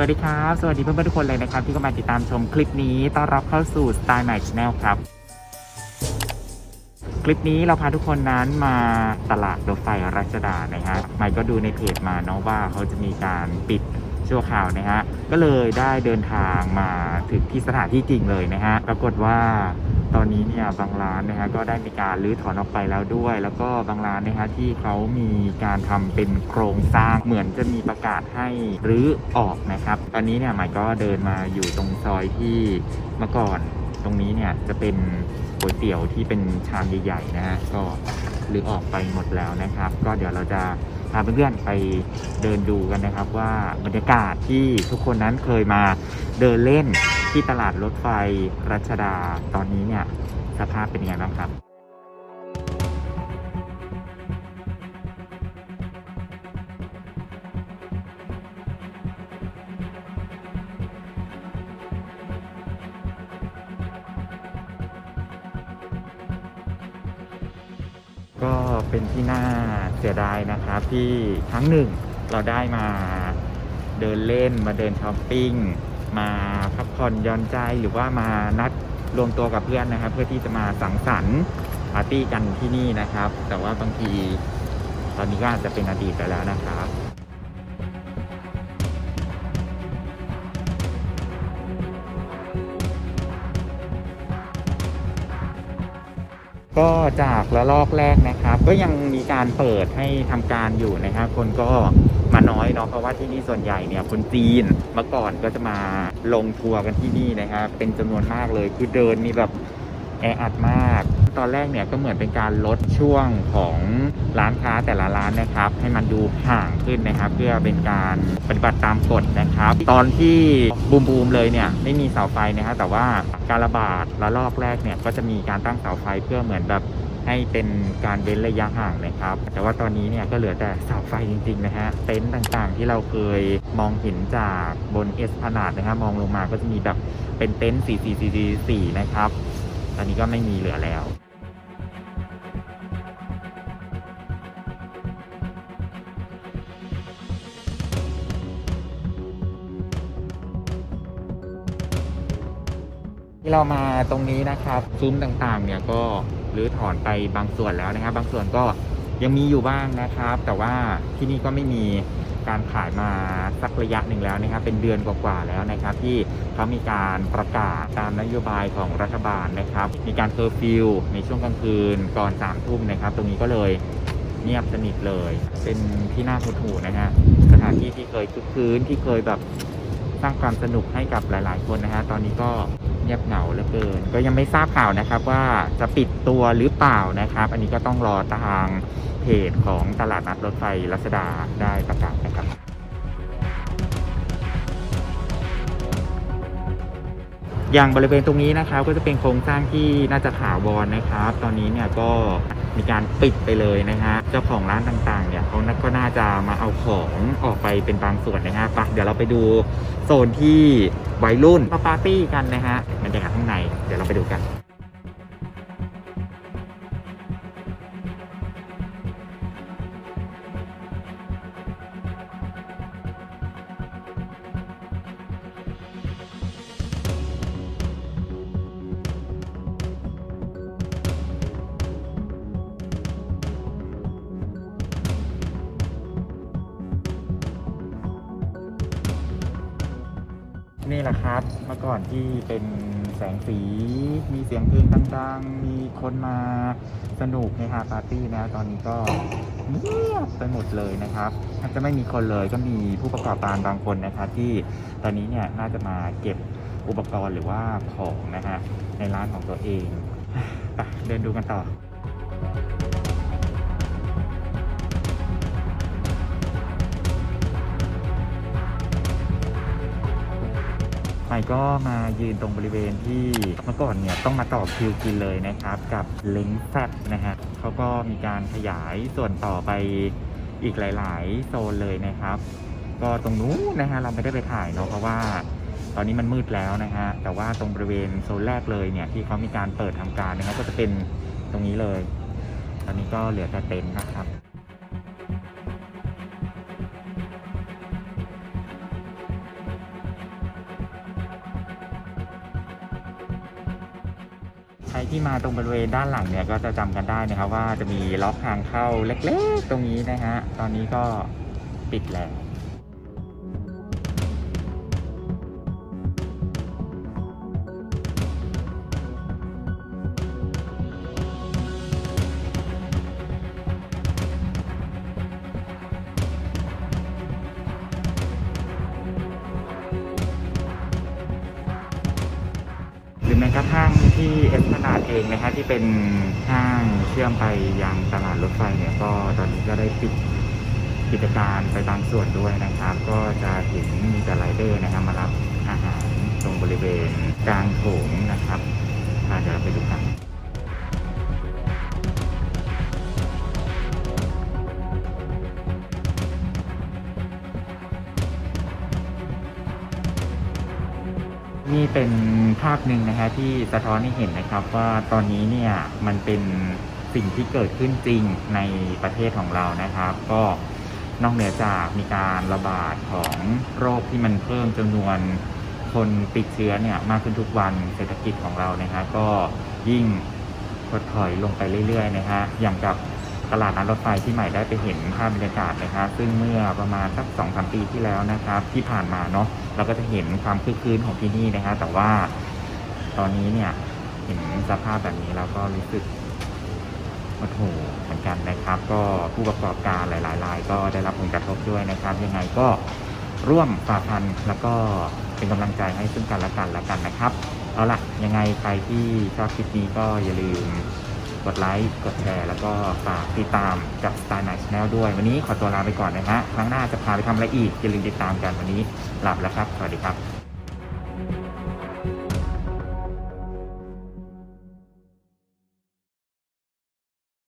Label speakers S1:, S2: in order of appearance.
S1: วัสดีครับ สวัสดีเพื่อนๆทุกคนเลยนะครับ ที่เข้ามาติดตามชมคลิปนี้ต้อนรับเข้าสู่ Style My Channel ครับ คลิปนี้เราพาทุกคนนั้นมาตลาดรถไฟรัชดานะฮะไมค์ก็ดูในเพจมาเนาะว่าเขาจะมีการปิดชั่วคราวนะฮะก็เลยได้เดินทางมาถึงที่สถานที่จริงเลยนะฮะปรากฏว่า ตอนนี้เนี่ยบางร้านนะฮะก็ได้มีการรื้อถอนออกไปแล้วด้วย แล้วก็บางร้านนะฮะที่เขามีการทำเป็นโครงสร้างเหมือนจะมีประกาศให้รื้อออกนะครับ ตอนนี้เนี่ยไมค์ก็เดินมาอยู่ตรงซอยที่เมื่อก่อน ตรงนี้เนี่ยจะเป็นก๋วยเตี๋ยวที่เป็นชามใหญ่ๆนะฮะก็รื้อออกไปหมดแล้วนะครับ ก็เดี๋ยวเราจะพาเพื่อนๆไปเดินดูกันนะครับว่าบรรยากาศที่ทุกคนนั้นเคยมาเดินเล่น ที่ตลาดรถไฟรัชดาตอนนี้เนี่ยสภาพเป็นยังไงบ้างครับก็เป็นที่น่าเสียดายนะครับที่ครั้งหนึ่งเราได้มาเดินเล่นมาเดินช้อปปิ้ง มาพักผ่อนย้อนใจหรือว่ามานัดรวมตัวกับเพื่อนนะครับ เพื่อที่จะมาสังสรรค์ปาร์ตี้กันที่นี่นะครับ แต่ว่าบางทีตอนนี้ก็อาจจะเป็นอดีตไปแล้วนะครับ ก็จากระลอกแรกนะครับ ก็ยังมีการเปิดให้ทำการอยู่นะครับ คนก็มาน้อยเนาะเพราะว่าที่นี่ส่วนใหญ่เนี่ยคนจีนเมื่อก่อนก็จะมาลงทัวร์กันที่นี่นะครับ เป็นจำนวนมากเลยคือเดินนี่แบบแออัดมาก ตอนแรกเนี่ยก็เหมือนเป็นการลดช่วงของร้านค้าแต่ละร้านนะครับ ให้มันดูห่างขึ้นนะครับ เพื่อเป็นการปฏิบัติตามกฎนะครับ ตอนที่บูมบูมๆเลยเนี่ยไม่มีเสาไฟนะครับแต่ว่าการระบาดระลอกแรกเนี่ยก็จะมีการตั้งเสาไฟเพื่อเหมือนแบบให้เป็นการเว้นระยะห่างนะครับ แต่ว่าตอนนี้เนี่ยก็เหลือแต่เสาไฟจริงๆนะฮะ เต็นท์ต่างๆที่เราเคยมองเห็นจากบนเอสพนาดนะครับ มองลงมาก็จะมีแบบเป็นเต็นท์4 4 4 4นะครับ ตอนนี้ก็ไม่มีเหลือแล้ว ที่เรามาตรงนี้นะครับซุ้มต่างๆ เนี่ยก็รื้อถอนไปบางส่วนแล้วนะครับ บางส่วนก็ยังมีอยู่บ้างนะครับ แต่ว่าที่นี่ก็ไม่มีการขายมาสักระยะหนึ่งแล้วนะครับ เป็นเดือนกว่าๆแล้วนะครับ ที่เขามีการประกาศตามนโยบายของรัฐบาลนะครับ มีการเคอร์ฟิวในช่วงกลางคืนก่อนสามทุ่มนะครับ ตรงนี้ก็เลยเงียบสนิทเลย เป็นที่น่าหดหู่นะฮะสถานที่ที่เคยคึกคืนที่เคยแบบ สร้างความสนุกให้กับหลาย ๆ คนนะฮะตอนนี้ก็เงียบเหงาเหลือเกิน ก็ยังไม่ทราบข่าวนะครับว่าจะปิดตัวหรือเปล่านะครับ อันนี้ก็ต้องรอทางเพจของตลาดนัดรถไฟรัชดาได้ประกาศนะครับอย่างบริเวณตรงนี้นะครับก็จะเป็นโครงสร้างที่น่าจะถาวรนะครับ ตอนนี้เนี่ยก็มีการปิดไปเลยนะฮะเจ้าของร้านต่างๆเนี่ยเขา ก็น่าจะมาเอาของออกไปเป็นบางส่วนนะฮะไปเดี๋ยวเราไปดูโซนที่วัยรุ่นมาปาร์ตี้กันนะฮะบรรยากาศข้างในเดี๋ยวเราไปดูกัน นี่แหละครับ เมื่อก่อนที่เป็นแสงสี มีเสียงเพลงดังๆ มีคนมาสนุกในฮาปาร์ตี้นะ ตอนนี้ก็เงียบไปหมดเลยนะครับแทบจะไม่มีคนเลยก็มีผู้ประกอบการบางคนนะครับที่ตอนนี้เนี่ยน่าจะมาเก็บอุปกรณ์หรือว่าของนะฮะในร้านของตัวเองไปเดินดูกันต่อ ใหม่ก็มายืนตรงบริเวณที่เมื่อก่อนเนี่ยต้องมาต่อคิวกินเลยนะครับ กับเล้งแซบนะฮะเขาก็มีการขยายส่วนต่อไปอีกหลาย ๆ โซนเลยนะครับ ก็ตรงนู้นนะฮะเราไม่ได้ไปถ่ายเนาะเพราะว่าตอนนี้มันมืดแล้วนะฮะแต่ว่าตรงบริเวณโซนแรกเลยเนี่ยที่เขามีการเปิดทำการนะครับก็จะเป็นตรงนี้เลย ตอนนี้ก็เหลือแต่เต็นท์นะครับ รที่มาตรงบริเวณด้านหลังเนี่ยก็จะจำกันได้นะครับว่าจะมีล็อกทางเข้าเล็กๆ ตรงนี้นะฮะตอนนี้ก็ปิดแล้ว หรือแม้กระทั่งที่เอสพนาดเองนะฮะที่เป็นห้างเชื่อมไปยังตลาดรถไฟเนี่ยก็ตอนนี้ก็ได้ปิดกิจการไปบางส่วนด้วยนะครับ ก็จะเห็นมีแต่ไรเดอร์นะครับมารับอาหารตรงบริเวณกลางโถงนะครับอาเดี๋ยวเรไปดูกัน นี่เป็นภาพหนึ่งนะฮะที่สะท้อนให้เห็นนะครับว่าตอนนี้เนี่ยมันเป็นสิ่งที่เกิดขึ้นจริงในประเทศของเรานะครับ ก็นอกเหนือจากมีการระบาดของโรคที่มันเพิ่มจำนวนคนติดเชื้อเนี่ยมากขึ้นทุกวันเศรษฐกิจของเรานะฮะก็ยิ่งถดถอยลงไปเรื่อยๆนะฮะอย่างกับ ตลาดนัดรถไฟที่ใหม่ได้ไปเห็นภาพบรรยากาศนะครับ ซึ่งเมื่อประมาณสักสองสามปีที่แล้วนะครับ ที่ผ่านมาเนาะเราก็จะเห็นความคึกคืนของที่นี่นะฮะแต่ว่าตอนนี้เนี่ยเห็นสภาพแบบนี้เราก็รู้สึกโอ้โหเหมือนกันนะครับ ก็ผู้ประกอบการหลายๆรายก็ได้รับผลกระทบด้วยนะครับ ยังไงก็ร่วมฝ่าฟันแล้วก็เป็นกำลังใจให้ซึ่งกันและกันแล้วกันนะครับ เอาล่ะยังไงใครที่ชอบคลิปนี้ก็อย่าลืม กดไลค์ กดแชร์ แล้วก็ฝากติดตามกับ Star Night Channel ด้วย วันนี้ขอตัวลาไปก่อนนะฮะ ครั้งหน้าจะพาไปทำอะไรอีกอย่าลืมติดตามกันวันนี้หลับแล้วครับ สวัสดีครับ